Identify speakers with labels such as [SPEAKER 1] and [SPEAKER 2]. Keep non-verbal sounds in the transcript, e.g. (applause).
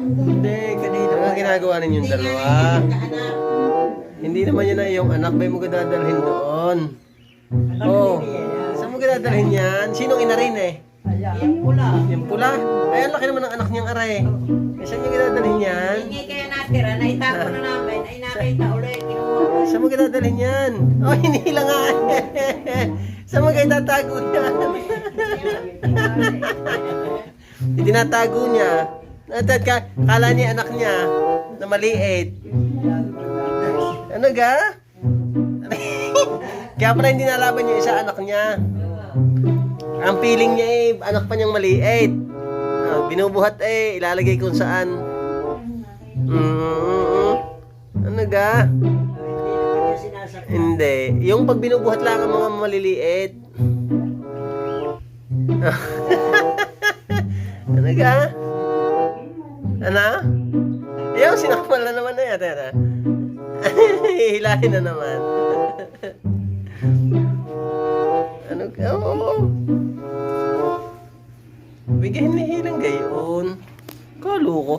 [SPEAKER 1] Hindi, kanina. Ano ginagawa ninyong dalawa? Hindi naman yun na yung anak. Bay mo ka dadalhin doon. Oo. Oh. Saan mo ka dadalhin yan? Sinong ina rin eh?
[SPEAKER 2] Yung pula.
[SPEAKER 1] Yung pula. Ay, ang laki naman ng anak niyang aray. Eh, saan niya dadalhin yan?
[SPEAKER 2] Hindi kaya natira, naitago na namin, ay nakita ulit.
[SPEAKER 1] Saan mo ka dadalhin yan? Oh, (laughs) hinihila nga. saan mo kayo tatago yan? (laughs) Itinatago niya. Natad ka, kala niya anak niya na maliit. Ano ga? (laughs) Kaya pala hindi nalaban yung isa anak niya. Ang feeling niya eh, anak pa niyang maliit. Ah, binubuhat eh, ilalagay kung saan. Mm, ano ga? Hindi. Yung pag binubuhat lang ang mga maliliit. (laughs) ano ga? Ano? Ayaw, sinakmal na naman na yan. Tara. (laughs) Hihilahin na naman. (laughs) ano ka? Oo. Bigyan ni hilang gayon. Kalo ko.